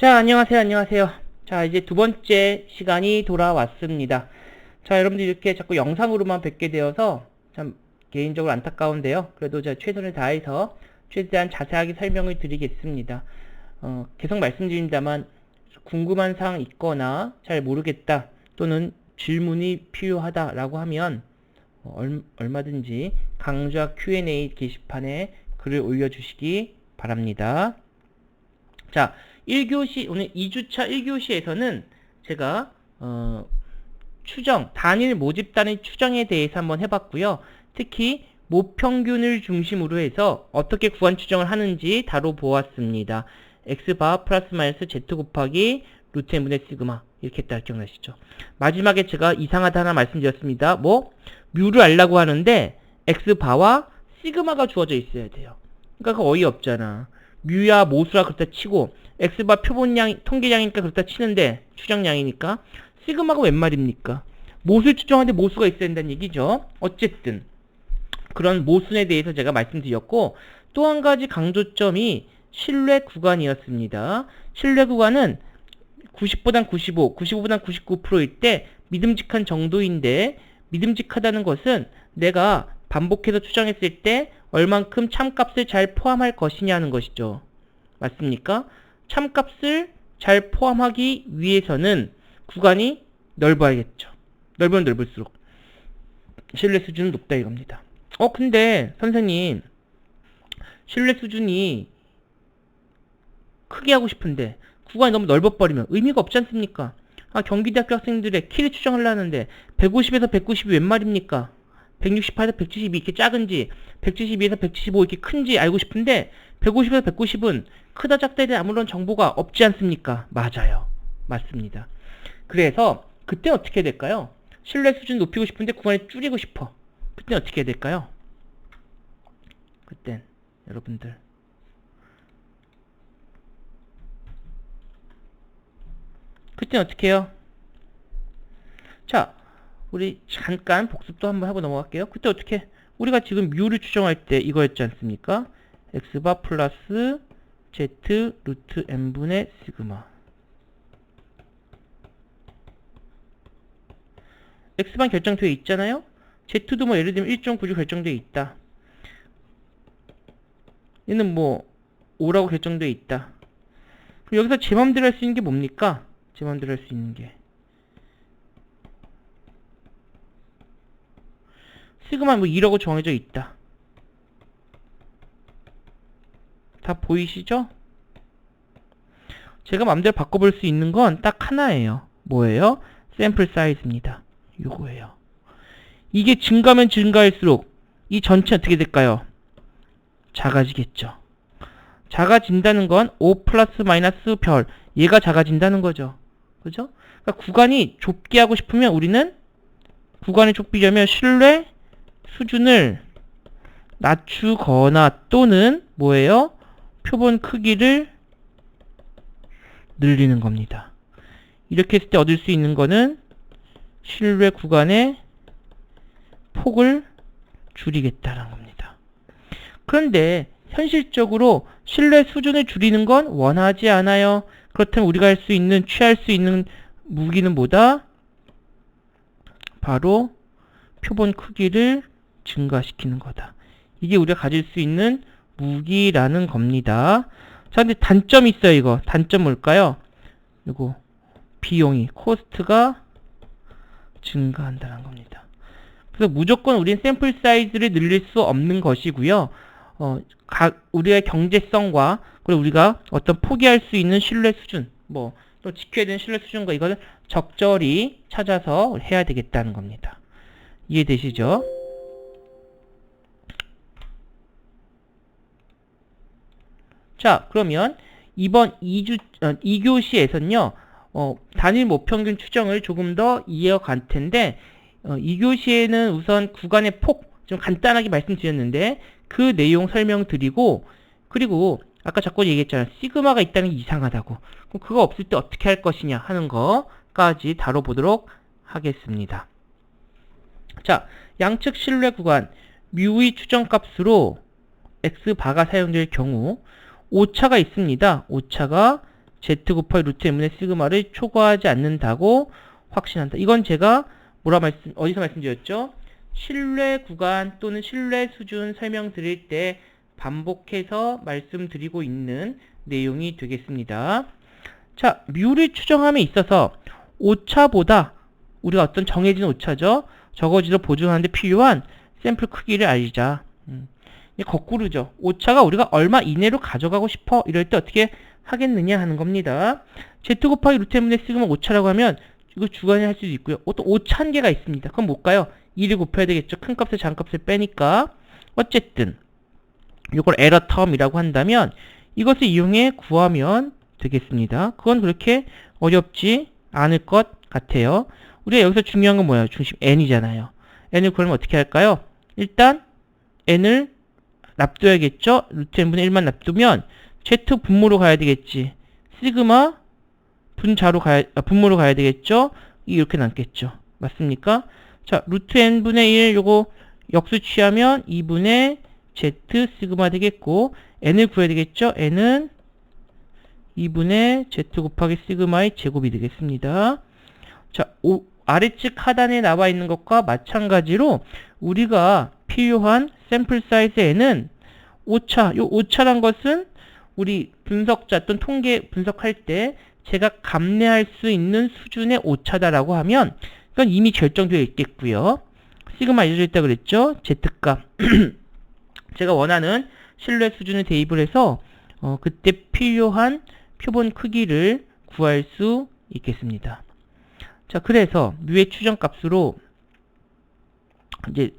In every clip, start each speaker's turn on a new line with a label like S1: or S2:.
S1: 자, 안녕하세요, 안녕하세요. 자, 이제 두 번째 시간이 돌아왔습니다. 자, 여러분들 이렇게 자꾸 영상으로만 뵙게 되어서 참 개인적으로 안타까운데요. 그래도 제가 최선을 다해서 최대한 자세하게 설명을 드리겠습니다. 어, 계속 말씀드립니다만 궁금한 사항 있거나 잘 모르겠다 또는 질문이 필요하다라고 하면 어, 얼, 얼마든지 강좌 Q&A 게시판에 글을 올려주시기 바랍니다. 자, 1교시, 오늘 2주차 1교시에서는 제가, 어, 추정, 단일 모집단의 추정에 대해서 한번 해봤고요. 특히, 모평균을 중심으로 해서 어떻게 구간 추정을 하는지 다뤄보았습니다. x바 플러스 마이너스 z 곱하기 루트 n분의 시그마 이렇게 했다 기억나시죠? 마지막에 제가 이상하다 하나 말씀드렸습니다. 뭐 뮤를 알라고 하는데 x바와 시그마가 주어져 있어야 돼요. 그러니까 그 어이없잖아. 뮤야 모수라 그렇다 치고 x바 표본량 통계량이니까 그렇다 치는데 추정량이니까 시그마가 웬 말입니까? 모수를 추정하는데 모수가 있어야 된다는 얘기죠. 어쨌든 그런 모순에 대해서 제가 말씀드렸고 또 한 가지 강조점이 신뢰 구간이었습니다. 신뢰 구간은 90보단 95, 95보단 99%일 때 믿음직한 정도인데 믿음직하다는 것은 내가 반복해서 추정했을 때 얼만큼 참값을 잘 포함할 것이냐는 것이죠. 맞습니까? 참값을 잘 포함하기 위해서는 구간이 넓어야겠죠. 넓으면 넓을수록 신뢰 수준은 높다 이겁니다. 어 근데 선생님 신뢰 수준이 크게 하고 싶은데 구간이 너무 넓어버리면 의미가 없지 않습니까? 아 경기대학교 학생들의 키를 추정하려는데 150에서 190이 웬 말입니까? 168에서 172 이렇게 작은지 172에서 175 이렇게 큰지 알고 싶은데 150에서 190은 크다 작다에 대한 아무런 정보가 없지 않습니까? 맞아요. 맞습니다. 그래서 그때 어떻게 될까요? 신뢰 수준 높이고 싶은데 구간을 줄이고 싶어. 그때 어떻게 될까요? 그땐 여러분들 그때 어떻게 해요? 자, 우리 잠깐 복습도 한번 하고 넘어갈게요. 그때 어떻게? 우리가 지금 뮤를 추정할 때 이거였지 않습니까? x바 플러스 z 루트 n분의 시그마 x만 결정되어 있잖아요? z도 뭐 예를 들면 1.9로 결정되어 있다. 얘는 뭐 5라고 결정되어 있다. 그럼 여기서 제 맘대로 할 수 있는 게 뭡니까? 제 맘대로 할 수 있는 게 시그마 뭐 2라고 정해져 있다. 다 보이시죠? 제가 맘대로 바꿔볼 수 있는 건 딱 하나예요. 뭐예요? 샘플 사이즈입니다. 요거예요. 이게 증가면 증가할수록 이 전체 어떻게 될까요? 작아지겠죠. 작아진다는 건 5 플러스 마이너스 별 얘가 작아진다는 거죠. 그죠? 그러니까 구간이 좁게 하고 싶으면 우리는 구간이 좁히려면 신뢰 수준을 낮추거나 또는 뭐예요? 표본 크기를 늘리는 겁니다. 이렇게 했을 때 얻을 수 있는 거는 신뢰 구간의 폭을 줄이겠다는 겁니다. 그런데 현실적으로 신뢰 수준을 줄이는 건 원하지 않아요. 그렇다면 우리가 할 수 있는, 취할 수 있는 무기는 뭐다? 바로 표본 크기를 증가시키는 거다. 이게 우리가 가질 수 있는 무기라는 겁니다. 자, 근데 단점이 있어요, 이거. 단점 뭘까요? 이거, 비용이, 코스트가 증가한다는 겁니다. 그래서 무조건 우리는 샘플 사이즈를 늘릴 수 없는 것이고요. 어, 각, 우리의 경제성과, 그리고 우리가 어떤 포기할 수 있는 신뢰 수준, 뭐, 또 지켜야 되는 신뢰 수준과 이거를 적절히 찾아서 해야 되겠다는 겁니다. 이해되시죠? 자, 그러면 이번 2주, 어, 2교시에서는요, 어, 단일 모평균 추정을 조금 더 이어갈 텐데, 어, 2교시에는 우선 구간의 폭, 좀 간단하게 말씀드렸는데, 그 내용 설명드리고, 그리고 아까 자꾸 얘기했잖아요. 시그마가 있다는 게 이상하다고. 그럼 그거 없을 때 어떻게 할 것이냐 하는 거까지 다뤄보도록 하겠습니다. 자, 양측 신뢰 구간, 뮤의 추정값으로 x바가 사용될 경우 오차가 있습니다. 오차가 z 곱하기 루트 n분의 시그마를 초과하지 않는다고 확신한다. 이건 제가 뭐라 말씀 어디서 말씀드렸죠? 신뢰 구간 또는 신뢰 수준 설명 드릴 때 반복해서 말씀드리고 있는 내용이 되겠습니다. 자, 뮤를 추정함에 있어서 오차보다 우리가 어떤 정해진 오차죠. 적어지도 보존하는데 필요한 샘플 크기를 알자. 음. 거꾸로죠. 오차가 우리가 얼마 이내로 가져가고 싶어 이럴 때 어떻게 하겠느냐 하는 겁니다. z 곱하기 루트 n분의 시그마 오차라고 하면 이거 주관이 할 수도 있고요. 또 오차 한 개가 있습니다. 그럼 뭘까요? 2를 곱해야 되겠죠. 큰 값에 작은 값을 빼니까 어쨌든 이걸 에러 텀이라고 한다면 이것을 이용해 구하면 되겠습니다. 그건 그렇게 어렵지 않을 것 같아요. 우리가 여기서 중요한 건 뭐예요? 중심 n이잖아요. n을 구하면 어떻게 할까요? 일단 n을 납둬야겠죠? 루트 n분의 1만 납두면 z 분모로 가야 되겠지. 시그마 분자로 가야, 아, 분모로 가야 되겠죠? 이렇게 남겠죠. 맞습니까? 자, 루트 n분의 1 요거 역수 취하면 2분의 z 시그마 되겠고 n을 구해야 되겠죠? n은 2분의 z 곱하기 시그마의 제곱이 되겠습니다. 자, 오, 아래측 하단에 나와 있는 것과 마찬가지로 우리가 필요한 샘플 사이즈에는 오차, 요 오차란 것은 우리 분석자 또는 통계 분석할 때 제가 감내할 수 있는 수준의 오차다라고 하면 그건 이미 결정되어 있겠고요. 시그마 알려져 있다 그랬죠? Z값. 제가 원하는 신뢰 수준을 대입을 해서 어, 그때 필요한 표본 크기를 구할 수 있겠습니다. 자, 그래서 뮤의 추정값으로 이제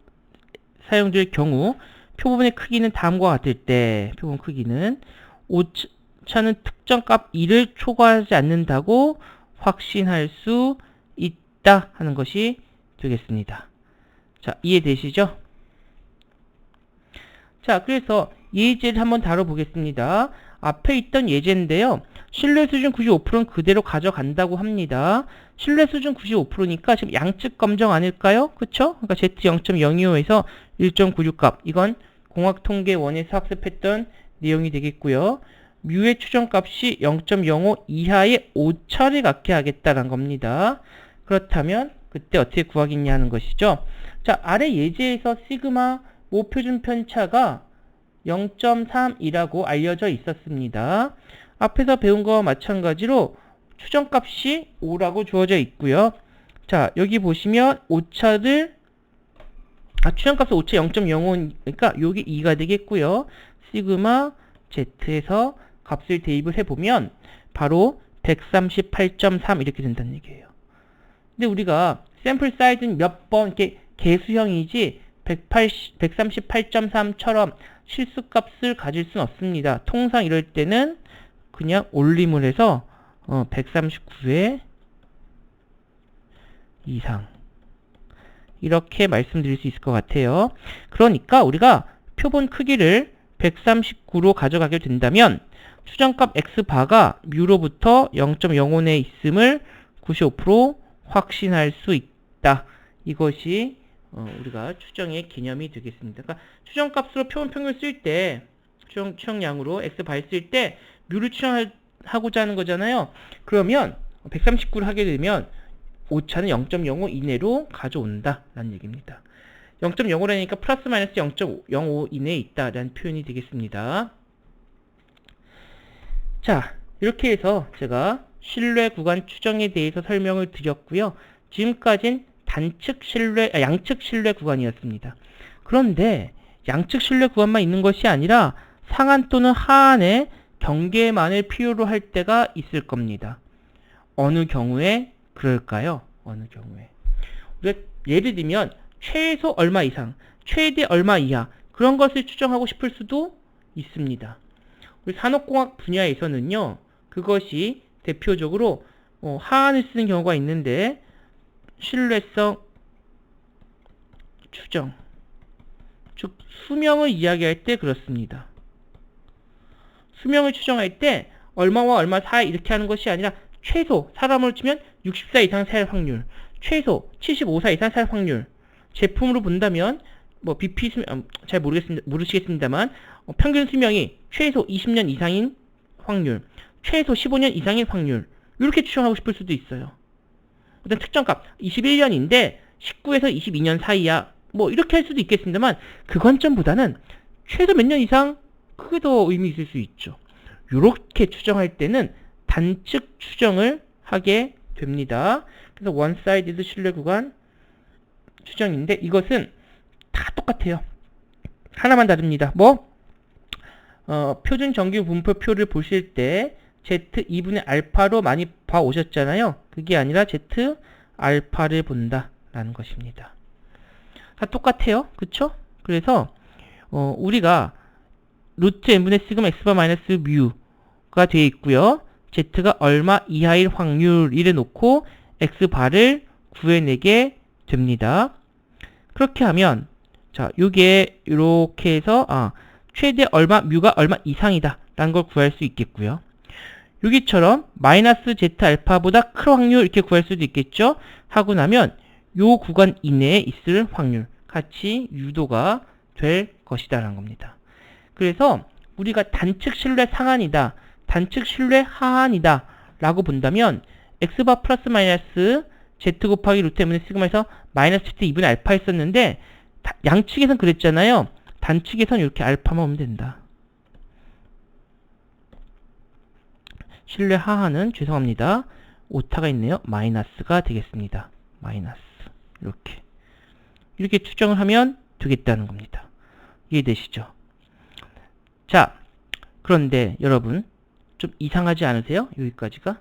S1: 사용될 경우 표본의 크기는 다음과 같을 때 표본 크기는 오차는 특정 값 1을 초과하지 않는다고 확신할 수 있다 하는 것이 되겠습니다. 자, 이해되시죠? 자, 그래서 예제를 한번 다뤄보겠습니다. 앞에 있던 예제인데요. 신뢰 수준 95%는 그대로 가져간다고 합니다. 신뢰 수준 95%니까 지금 양측 검정 아닐까요? 그쵸? 그러니까 Z 0.025에서 1.96값. 이건 공학통계원에서 학습했던 내용이 되겠고요. 뮤의 추정값이 0.05 이하의 오차를 갖게 하겠다는 겁니다. 그렇다면 그때 어떻게 구하겠냐 하는 것이죠. 자, 아래 예제에서 시그마 모표준 편차가 0.3이라고 알려져 있었습니다. 앞에서 배운 거와 마찬가지로 추정값이 5라고 주어져 있고요. 자, 여기 보시면 오차를 아, 추정값은 오차 0.05니까 여기 2가 되겠고요. 시그마 z에서 값을 대입을 해보면 바로 138.3 이렇게 된다는 얘기예요. 근데 우리가 샘플 사이즈는 몇 번 이렇게 개수형이지 138.3처럼 실수값을 가질 수는 없습니다. 통상 이럴 때는 그냥 올림을 해서 어, 139회 이상 이렇게 말씀드릴 수 있을 것 같아요. 그러니까 우리가 표본 크기를 139로 가져가게 된다면 추정값 x바가 뮤로부터 0.05에 있음을 95% 확신할 수 있다. 이것이 어, 우리가 추정의 개념이 되겠습니다. 그러니까 추정값으로 표본 평균 쓸 때, 추정, 추정량으로 x바를 쓸 때 뮤를 추정하고자 하는 거잖아요. 그러면 139를 하게 되면 오차는 0.05 이내로 가져온다 라는 얘기입니다. 0.05라니까 플러스 마이너스 0.05 이내에 있다라는 표현이 되겠습니다. 자, 이렇게 해서 제가 신뢰 구간 추정에 대해서 설명을 드렸고요. 지금까지는 단측 신뢰, 아, 양측 신뢰 구간이었습니다. 그런데 양측 신뢰 구간만 있는 것이 아니라 상한 또는 하한의 경계만을 필요로 할 때가 있을 겁니다. 어느 경우에 그럴까요? 어느 경우에. 예를 들면 최소 얼마 이상, 최대 얼마 이하 그런 것을 추정하고 싶을 수도 있습니다. 우리 산업공학 분야에서는요. 그것이 대표적으로 어, 하한을 쓰는 경우가 있는데 신뢰성 추정 즉 수명을 이야기할 때 그렇습니다. 수명을 추정할 때 얼마와 얼마 사이 이렇게 하는 것이 아니라 최소 사람으로 치면 60세 이상 살 확률 최소 75세 이상 살 확률 제품으로 본다면 뭐 BP 수명 음, 잘 모르겠습니다 모르시겠습니다만 어, 평균 수명이 최소 20년 이상인 확률 최소 15년 이상의 확률 이렇게 추정하고 싶을 수도 있어요. 어떤 특정값 21년인데 19에서 22년 사이야 뭐 이렇게 할 수도 있겠습니다만 그 관점보다는 최소 몇 년 이상 그게 더 의미 있을 수 있죠. 이렇게 추정할 때는 단측 추정을 하게 됩니다. 그래서 원사이드드 신뢰 구간 추정인데 이것은 다 똑같아요. 하나만 다릅니다. 뭐? 어, 표준 정규 분포표를 보실 때 Z 2분의 알파로 많이 봐 오셨잖아요. 그게 아니라 Z 알파를 본다라는 것입니다. 다 똑같아요. 그쵸? 그래서 어, 우리가 루트 n분의 시그마 x바 마이너스 뮤가 되어 있고요. Z가 얼마 이하일 확률 이래 놓고 x바를 구해내게 됩니다. 그렇게 하면 자, 요게 이렇게 해서 아, 최대 얼마 뮤가 얼마 이상이다 라는 걸 구할 수 있겠고요. 여기처럼 마이너스 제타 알파보다 큰 확률 이렇게 구할 수도 있겠죠. 하고 나면 요 구간 이내에 있을 확률 같이 유도가 될 것이다라는 겁니다. 그래서 우리가 단측 신뢰 상한이다, 단측 신뢰 하한이다 라고 본다면 x바 플러스 마이너스 z 곱하기 루트 m분의 시그마에서 마이너스 z 2분의 알파 했었는데 양측에선 그랬잖아요. 단측에선 이렇게 알파만 오면 된다. 신뢰 하하는 죄송합니다. 오타가 있네요. 마이너스가 되겠습니다. 마이너스 이렇게 이렇게 추정을 하면 되겠다는 겁니다. 이해되시죠? 자, 그런데 여러분 좀 이상하지 않으세요? 여기까지가?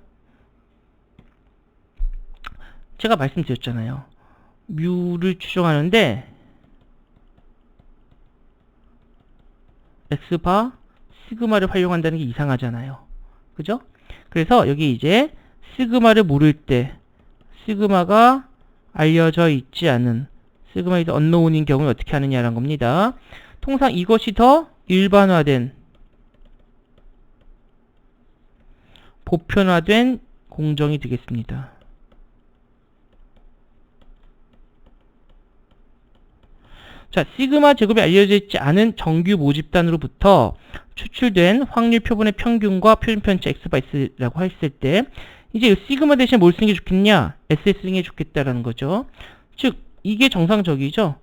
S1: 제가 말씀드렸잖아요. 뮤를 추정하는데 엑스바 시그마를 활용한다는 게 이상하잖아요. 그죠? 그래서 여기 이제 시그마를 모를 때 시그마가 알려져 있지 않은 시그마 에서 언노운인 경우는 어떻게 하느냐라는 겁니다. 통상 이것이 더 일반화된 보편화된 공정이 되겠습니다. 자, 시그마 제곱이 알려져 있지 않은 정규 모집단으로부터 추출된 확률 표본의 평균과 표준 편차 x 바 s라고 했을 때 이제 시그마 대신 뭘 쓰는 게 좋겠냐? SS 쓰는 게 좋겠다라는 거죠. 즉 이게 정상적이죠.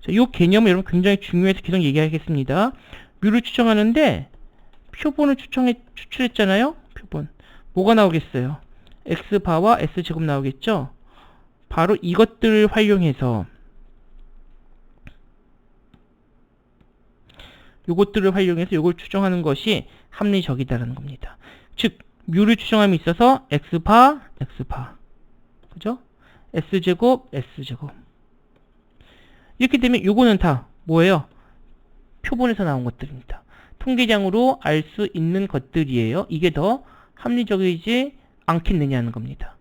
S1: 자, 이 개념은 여러분 굉장히 중요해서 계속 얘기하겠습니다. 뮤를 추정하는데 표본을 추정해 추출했잖아요. 표본 뭐가 나오겠어요? x 바와 s 제곱 나오겠죠. 바로 이것들을 활용해서 요것들을 활용해서 요걸 추정하는 것이 합리적이다라는 겁니다. 즉 뮤를 추정함에 있어서 x바, x바 그죠? s제곱, s제곱 이렇게 되면 요거는 다 뭐예요? 표본에서 나온 것들입니다. 통계장으로 알 수 있는 것들이에요. 이게 더 합리적이지 않겠느냐는 겁니다.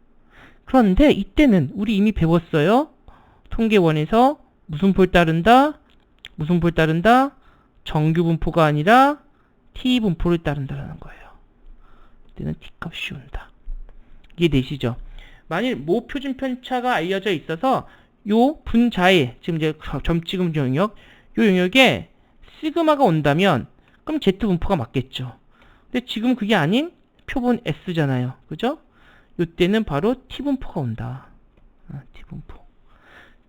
S1: 그런데 이때는 우리 이미 배웠어요. 통계원에서 무슨 볼 따른다? 무슨 볼 따른다? 정규 분포가 아니라 t 분포를 따른다는 거예요. 이때는 t값이 온다. 이해되시죠? 만일 모 표준 편차가 알려져 있어서 요 분자에 지금 이제 점찍음 영역 요 영역에 시그마가 온다면 그럼 z 분포가 맞겠죠. 근데 지금 그게 아닌 표본 s잖아요. 그죠? 요때는 바로 t 분포가 온다. 아, t 분포.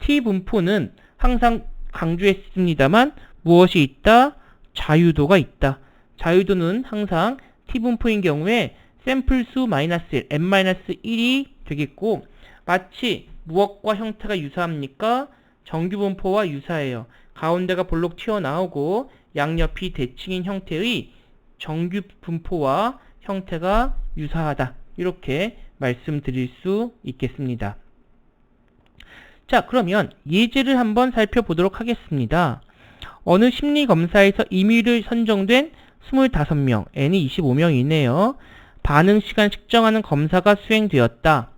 S1: t 분포는 항상 강조했습니다만 무엇이 있다? 자유도가 있다. 자유도는 항상 t분포인 경우에 샘플 수 마이너스 1, n-1이 되겠고 마치 무엇과 형태가 유사합니까? 정규분포와 유사해요. 가운데가 볼록 튀어나오고 양옆이 대칭인 형태의 정규분포와 형태가 유사하다. 이렇게 말씀드릴 수 있겠습니다. 자, 그러면 예제를 한번 살펴보도록 하겠습니다. 어느 심리검사에서 임의를 선정된 25명, n이 25명이네요. 반응 시간 측정하는 검사가 수행되었다.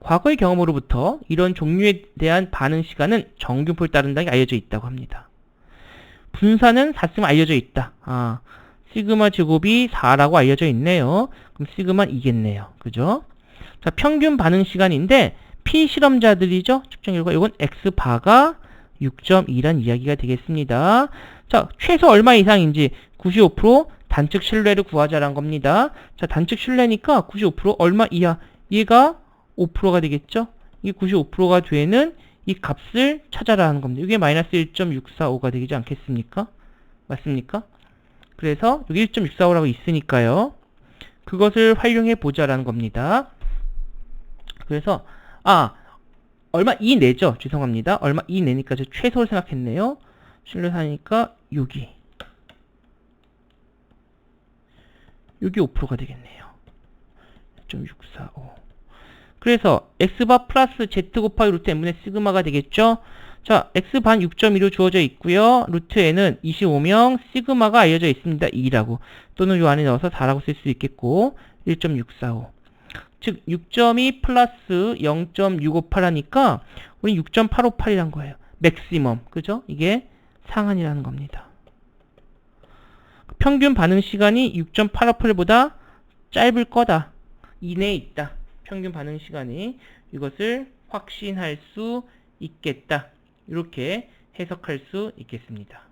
S1: 과거의 경험으로부터 이런 종류에 대한 반응 시간은 정균포를 따른다는 게 알려져 있다고 합니다. 분사는 4쯤 알려져 있다. 아, 시그마 제곱이 4라고 알려져 있네요. 그럼 시그마 이겠네요. 그죠? 자, 평균 반응 시간인데 피실험자들이죠. 측정 결과 이건 x바가 6.2란 이야기가 되겠습니다. 자, 최소 얼마 이상인지 95% 단축 신뢰를 구하자란 겁니다. 자, 단축 신뢰니까 95% 얼마 이하? 얘가 5%가 되겠죠? 이게 95%가 되는 이 값을 찾아라는 겁니다. 이게 마이너스 1.645가 되지 않겠습니까? 맞습니까? 그래서 여기 1.645라고 있으니까요. 그것을 활용해 보자라는 겁니다. 그래서 아 얼마 이 내죠. 죄송합니다. 얼마 이 내니까 저 최소를 생각했네요. 신뢰사니까 여기 여기 5%가 되겠네요. 1.645 그래서 x바 플러스 z 곱하기 루트 n분의 시그마가 되겠죠. 자, x반 6.2로 주어져 있고요. 루트 n은 25명, 시그마가 알려져 있습니다. 2라고. 또는 요 안에 넣어서 4라고 쓸 수 있겠고 1.645. 즉 6.2 플러스 0.658하니까 우리 6.858이란 거예요. 맥시멈. 그죠? 이게 상한이라는 겁니다. 평균 반응 시간이 6.858보다 짧을 거다. 이내에 있다. 평균 반응 시간이 이것을 확신할 수 있겠다. 이렇게 해석할 수 있겠습니다.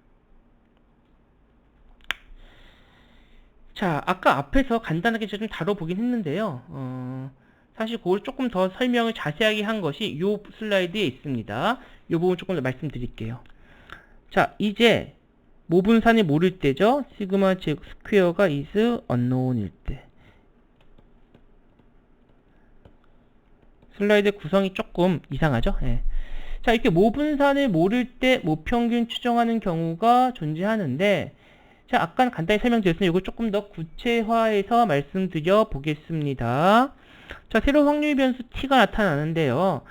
S1: 자, 아까 앞에서 간단하게 좀 다뤄보긴 했는데요. 어, 사실 그걸 조금 더 설명을 자세하게 한 것이 이 슬라이드에 있습니다. 이 부분 조금 더 말씀드릴게요. 자, 이제 모분산이 모를 때죠. 시그마 제곱 스퀘어가 is unknown일 때. 슬라이드 구성이 조금 이상하죠? 예. 자, 이렇게 모분산을 모를 때 모평균 추정하는 경우가 존재하는데, 자, 아까 간단히 설명드렸으니 이걸 조금 더 구체화해서 말씀드려 보겠습니다. 자, 새로운 확률 변수 t가 나타나는데요.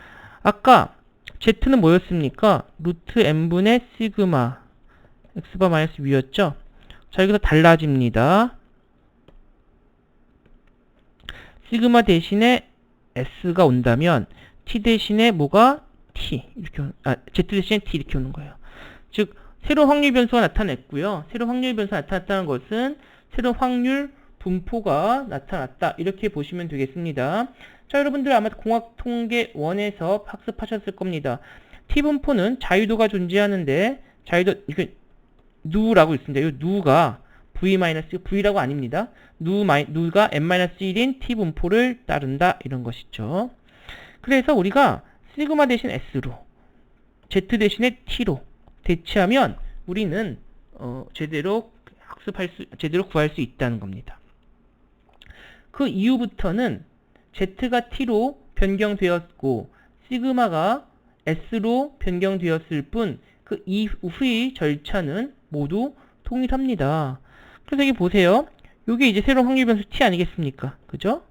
S1: 아까 z는 뭐였습니까? 루트 n분의 시그마 x바 마이너스 U였죠? 자, 여기서 달라집니다. 시그마 대신에 S가 온다면 T 대신에 뭐가 T 이렇게 오- 아 Z 대신에 T 이렇게 오는 거예요. 즉 새로운 확률 변수가 나타냈고요. 새로운 확률 변수가 나타났다는 것은 새로운 확률 분포가 나타났다. 이렇게 보시면 되겠습니다. 자, 여러분들 아마 공학통계 1에서 학습하셨을 겁니다. T 분포는 자유도가 존재하는데 자유도 이게 누라고 있습니다. 이 누가 v 마이너스 v라고 아닙니다. 누 마이 누가 n 마이너스 1인 t 분포를 따른다 이런 것이죠. 그래서 우리가 시그마 대신 s로 z 대신에 t로 대체하면 우리는 어, 제대로 학습할 수 제대로 구할 수 있다는 겁니다. 그 이후부터는 z가 t로 변경되었고 시그마가 s로 변경되었을 뿐 그 이후의 절차는 모두 동일합니다. 그래서 여기 보세요. 이게 이제 새로운 확률 변수 t 아니겠습니까? 그죠?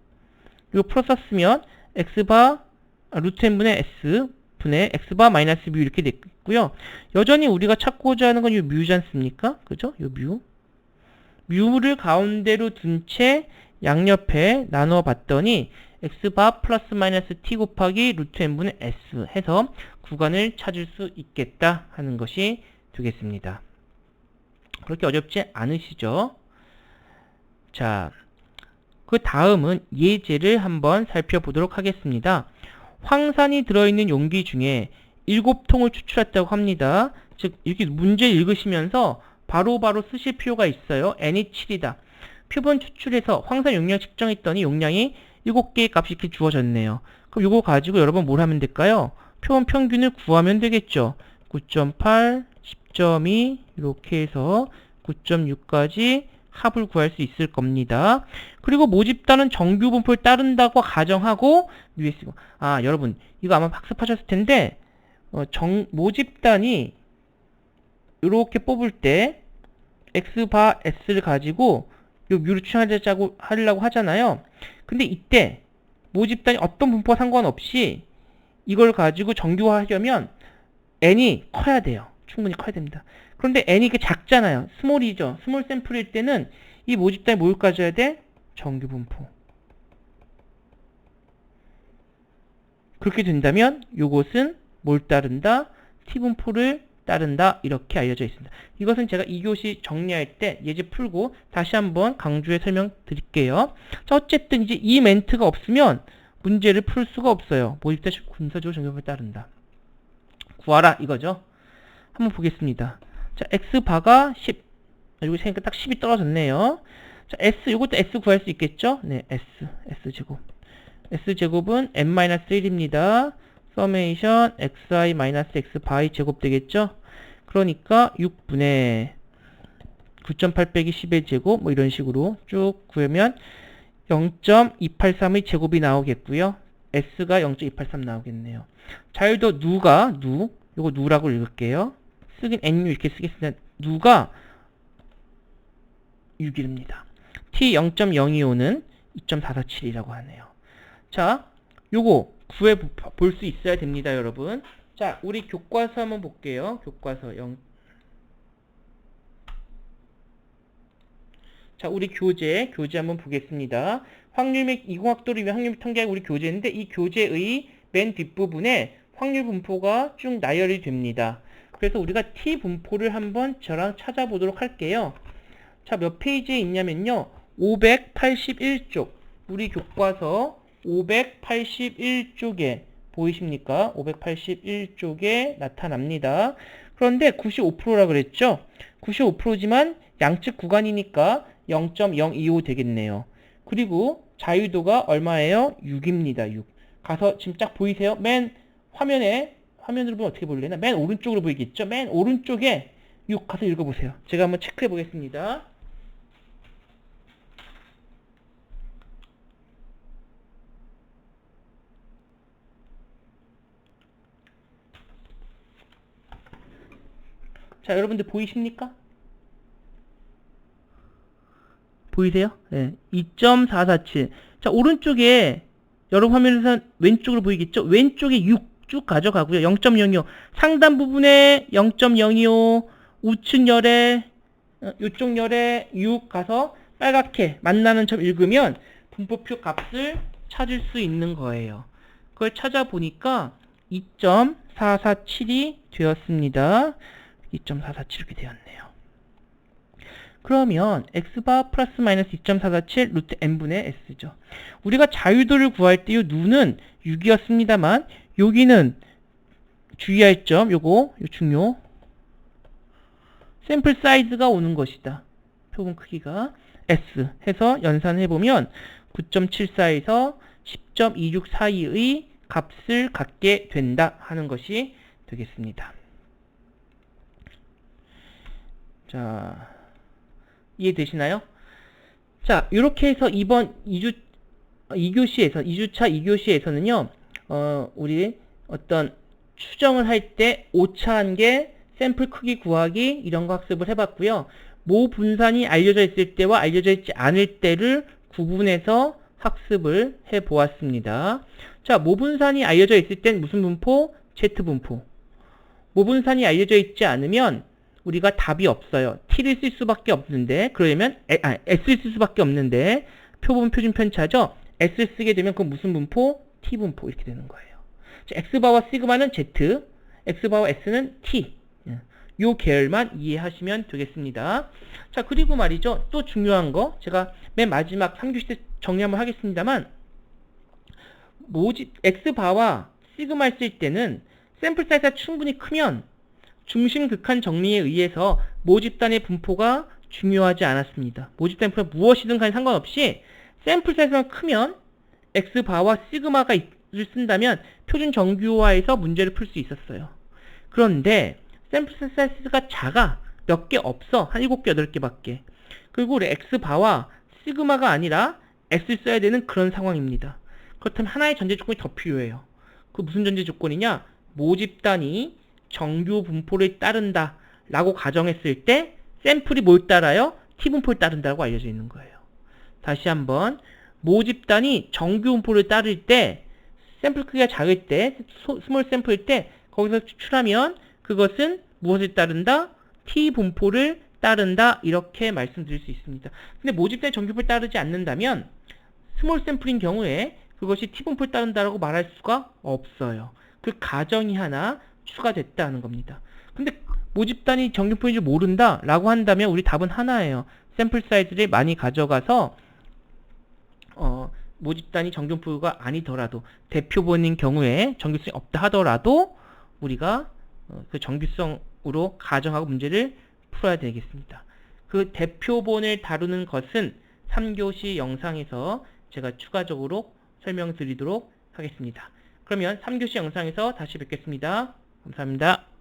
S1: 이거 풀어 썼으면 x바 아, 루트 n분의 s 분의 x바 마이너스 뮤 이렇게 됐고요. 여전히 우리가 찾고자 하는 건 이 뮤지 않습니까? 그죠? 이 뮤. 뮤를 가운데로 둔 채 양옆에 나누어 봤더니 x바 플러스 마이너스 t 곱하기 루트 n분의 s 해서 구간을 찾을 수 있겠다 하는 것이 되겠습니다. 그렇게 어렵지 않으시죠? 자, 그 다음은 예제를 한번 살펴보도록 하겠습니다. 황산이 들어있는 용기 중에 7통을 추출했다고 합니다. 즉, 이렇게 문제 읽으시면서 바로 바로 쓰실 필요가 있어요. n이 7이다. 표본 추출해서 황산 용량 측정했더니 용량이 7개의 값이 이렇게 주어졌네요. 그럼 이거 가지고 여러분 뭘 하면 될까요? 표본 평균을 구하면 되겠죠. 9.8, 10.2 이렇게 해서 9.6까지 합을 구할 수 있을 겁니다. 그리고 모집단은 정규 분포를 따른다고 가정하고 USB 아 여러분 이거 아마 학습하셨을 텐데 어, 정 모집단이 이렇게 뽑을 때 x바 s를 가지고 요 뮤를 추천하자고 하려고 하잖아요. 근데 이때 모집단이 어떤 분포와 상관없이 이걸 가지고 정규화하려면 n이 커야 돼요. 충분히 커야 됩니다. 그런데 n이 그 작잖아요. 스몰이죠. 스몰 샘플일 때는 이 모집단이 뭘 가져야 돼? 정규 분포. 그렇게 된다면 요것은 뭘 따른다? t 분포를 따른다. 이렇게 알려져 있습니다. 이것은 제가 2교시 정리할 때 예제 풀고 다시 한번 강조해 설명드릴게요. 자, 어쨌든 이제 이 멘트가 없으면 문제를 풀 수가 없어요. 모집단 군사적으로 정규분포를 따른다. 구하라 이거죠. 한번 보겠습니다. 자, x바가 10, 이거 세니까 딱 10이 떨어졌네요. 자, S, 이것도 S 구할 수 있겠죠? 네, S, S제곱. S제곱은 n-1입니다. 서메이션 xi-x 바이 제곱 되겠죠? 그러니까 6분의 9.8 빼기 10의 제곱 뭐 이런 식으로 쭉 구하면 0.283의 제곱이 나오겠고요. S가 0.283 나오겠네요. 자유도 누가 누 요거 누라고 읽을게요. 쓰긴 NU 이렇게 쓰겠습니다. 누가 6입니다. T 0.025는 2.447이라고 하네요. 자, 요거 구해 볼 수 있어야 됩니다, 여러분. 자, 우리 교과서 한번 볼게요. 교과서 0 자, 우리 교재, 교재 한번 보겠습니다. 확률 및 이공학도를 위한 확률 통계학 우리 교재인데 이 교재의 맨 뒷부분에 확률 분포가 쭉 나열이 됩니다. 그래서 우리가 T 분포를 한번 저랑 찾아보도록 할게요. 자, 몇 페이지에 있냐면요. 581쪽. 우리 교과서 581쪽에 보이십니까? 581쪽에 나타납니다. 그런데 95%라 그랬죠? 95%지만 양측 구간이니까 0.025 되겠네요. 그리고 자유도가 얼마예요? 6입니다. 6. 가서 지금 딱 보이세요? 맨 화면에 화면으로 보면 어떻게 보일래나? 맨 오른쪽으로 보이겠죠? 맨 오른쪽에 6 가서 읽어보세요. 제가 한번 체크해 보겠습니다. 자, 여러분들 보이십니까? 보이세요? 네. 2.447. 자, 오른쪽에 여러 화면에서 왼쪽으로 보이겠죠? 왼쪽에 6 쭉 가져가고요. 0.025. 상단 부분에 0.025. 우측 열에 이쪽 열에 6 가서 빨갛게 만나는 점 읽으면 분포표 값을 찾을 수 있는 거예요. 그걸 찾아보니까 2.447이 되었습니다. 2.447 이렇게 되었네요. 그러면 x바 플러스 마이너스 2.447 루트 n분의 s죠. 우리가 자유도를 구할 때이 누는 6이었습니다만 여기는 주의할 점 요거 요 중요 샘플 사이즈가 오는 것이다. 표본 크기가 s 해서 연산해 보면 9.74에서 10.26 사이의 값을 갖게 된다 하는 것이 되겠습니다. 자, 이해되시나요? 자, 이렇게 해서 이번 2주, 2교시에서, 2주차 2교시에서는요, 어, 우리 어떤 추정을 할 때 오차 한계, 샘플 크기 구하기, 이런 거 학습을 해봤고요. 모 분산이 알려져 있을 때와 알려져 있지 않을 때를 구분해서 학습을 해 보았습니다. 자, 모분산이 알려져 있을 땐 무슨 분포? Z분포. 모분산이 알려져 있지 않으면 우리가 답이 없어요. t를 쓸 수밖에 없는데 그러면 아, s를 쓸 수밖에 없는데 표본 표준 편차죠. s를 쓰게 되면 그건 무슨 분포? T 분포 이렇게 되는 거예요. 자, x바와 시그마는 z, x바와 s는 t. 예. 요 계열만 이해하시면 되겠습니다. 자, 그리고 말이죠. 또 중요한 거 제가 맨 마지막 3교시 때 정리 한번 하겠습니다만 모집 x바와 시그마 쓸 때는 샘플 사이즈가 충분히 크면 중심 극한 정리에 의해서 모집단의 분포가 중요하지 않았습니다. 모집단 분포가 무엇이든 간에 상관없이 샘플 사이즈만 크면 X바와 시그마가 를 쓴다면 표준 정규화에서 문제를 풀 수 있었어요. 그런데 샘플 사이즈가 작아 몇 개 없어 한 7개 8개밖에 그리고 우리 X바와 시그마가 아니라 X를 써야 되는 그런 상황입니다. 그렇다면 하나의 전제 조건이 더 필요해요. 그 무슨 전제 조건이냐 모집단이 정규 분포를 따른다 라고 가정했을 때 샘플이 뭘 따라요? T분포를 따른다고 알려져 있는 거예요. 다시 한번 모집단이 정규 분포를 따를 때 샘플 크기가 작을 때 스몰 샘플일 때 거기서 추출하면 그것은 무엇을 따른다? T분포를 따른다 이렇게 말씀드릴 수 있습니다. 근데 모집단이 정규 분포를 따르지 않는다면 스몰 샘플인 경우에 그것이 T분포를 따른다라고 말할 수가 없어요. 그 가정이 하나 추가됐다는 겁니다. 근데 모집단이 정규표인 줄 모른다 라고 한다면 우리 답은 하나예요. 샘플 사이즈를 많이 가져가서 어, 모집단이 정규표가 아니더라도 대표본인 경우에 정규성이 없다 하더라도 우리가 어, 그 정규성으로 가정하고 문제를 풀어야 되겠습니다. 그 대표본을 다루는 것은 3교시 영상에서 제가 추가적으로 설명드리도록 하겠습니다. 그러면 3교시 영상에서 다시 뵙겠습니다. 감사합니다.